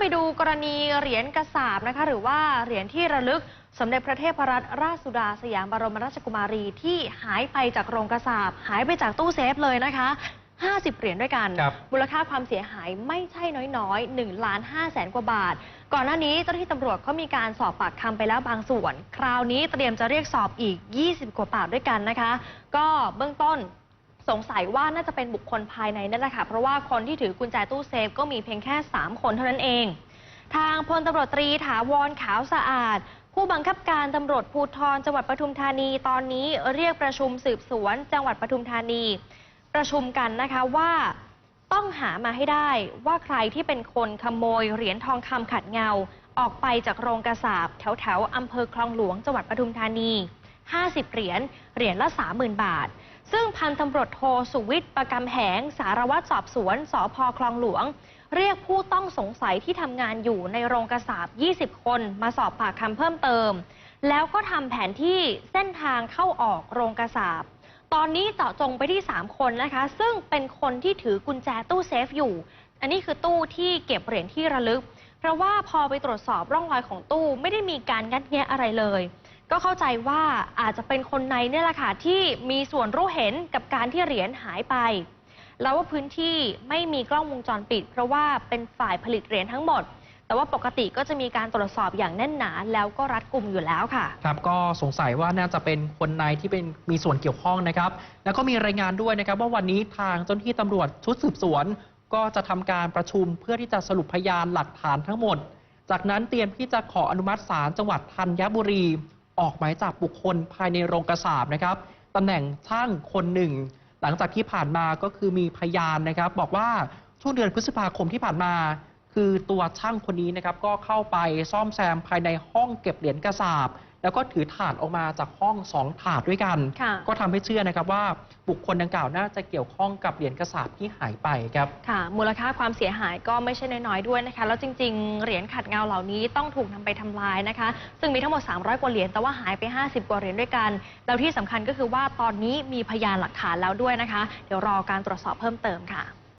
ไปดูกรณีเหรียญกระสาบนะคะ หรือว่าเหรียญที่ระลึกสมเด็จพระเทพรัตนราชสุดาสยามบรมราชกุมารีที่หายไปจากโรงกระสาบ หายไปจากตู้เซฟเลยนะคะ 50 เหรียญด้วยกันครับมูลค่าความเสียหายไม่ใช่น้อยๆ1ล้าน5แสนกว่าบาท ก่อนหน้านี้เจ้าหน้าที่ตำรวจเขามีการสอบปากคำไปแล้วบางส่วน คราวนี้เตรียมจะเรียกสอบอีก 20 กว่าปากด้วยกันนะคะ ก็เบื้องต้น สงสัยว่าน่าจะเป็นบุคคลภายในนั่นแหละค่ะเพราะว่าคนที่ถือกุญแจตู้เซฟก็มีเพียงแค่ 3 คนเท่านั้นเอง ทางพลตำรวจตรีถาวรขาวสะอาด ผู้บังคับการตำรวจภูธรจังหวัดปทุมธานี ตอนนี้เรียกประชุมสืบสวน จังหวัดปทุมธานี ประชุมกันนะคะว่าต้องหามาให้ได้ว่าใครที่เป็นคนขโมยเหรียญทองคำขัดเงา ออกไปจากโรงกระสาบแถวแถวอำเภอคลองหลวงจังหวัดปทุมธานี 50 เหรียญเหรียญละ 30,000 บาท ซึ่งพันตำรวจโทสุวิทย์ประกำแหง สารวัตรสอบสวนสพคลองหลวง เรียกผู้ต้องสงสัยที่ทำงานอยู่ในโรงกระสาบ 20 คน มาสอบปากคำเพิ่มเติม แล้วก็ทำแผนที่เส้นทางเข้าออกโรงกระสาบ ตอนนี้เจาะจงไปที่ 3 คนนะคะ ซึ่งเป็นคนที่ถือกุญแจตู้เซฟอยู่ อันนี้คือตู้ที่เก็บเหรียญที่ระลึก เพราะว่าพอไปตรวจสอบร่องรอยของตู้ไม่ได้มีการงัดแงะอะไรเลย ก็เข้าใจว่าอาจจะเป็นคนในเนี่ยแหละค่ะที่มีส่วนรู้เห็นกับการที่เหรียญหายไป แล้วว่าพื้นที่ไม่มีกล้องวงจรปิด เพราะว่าเป็นฝ่ายผลิตเหรียญทั้งหมด แต่ว่าปกติก็จะมีการตรวจสอบอย่างแน่นหนาแล้วก็รัดกุมอยู่แล้วค่ะ ครับก็สงสัยว่าน่าจะเป็นคนในที่เป็นมีส่วนเกี่ยวข้องนะครับ แล้วก็มีรายงานด้วยนะครับว่าวันนี้ทางเจ้าหน้าที่ตำรวจชุดสืบสวน ก็จะทำการประชุมเพื่อที่จะสรุปพยานหลักฐานทั้งหมด จากนั้นเตรียมที่จะขออนุมัติศาลจังหวัดธัญบุรี ออกหมายจับบุคคลภายในโรงกระสาบนะครับตำแหน่งช่างคนหนึ่ง หลังจากที่ผ่านมาก็คือมีพยานนะครับ บอกว่าช่วงเดือนพฤษภาคมที่ผ่านมา คือตัวช่างคนนี้นะครับก็เข้าไปซ่อมแซมภายในห้องเก็บเหรียญกระสาบ แล้วก็ถือถาดออกมาจากห้องสองถาดด้วยกันค่ะก็ทำให้เชื่อนะครับว่าบุคคลดังกล่าวน่าจะเกี่ยวข้องกับเหรียญกระสาบที่หายไปครับค่ะ มูลค่าความเสียหายก็ไม่ใช่น้อยๆด้วยนะคะ แล้วจริง ๆ เหรียญขัดเงาเหล่านี้ต้องถูกนำไปทำลายนะคะ ซึ่งมีทั้งหมด 300 กว่าเหรียญแต่ว่าหายไป 50 กว่าเหรียญด้วยกัน แล้วที่สำคัญก็คือว่าตอนนี้มีพยานหลักฐานแล้วด้วยนะคะ เดี๋ยวรอการตรวจสอบเพิ่มเติมค่ะ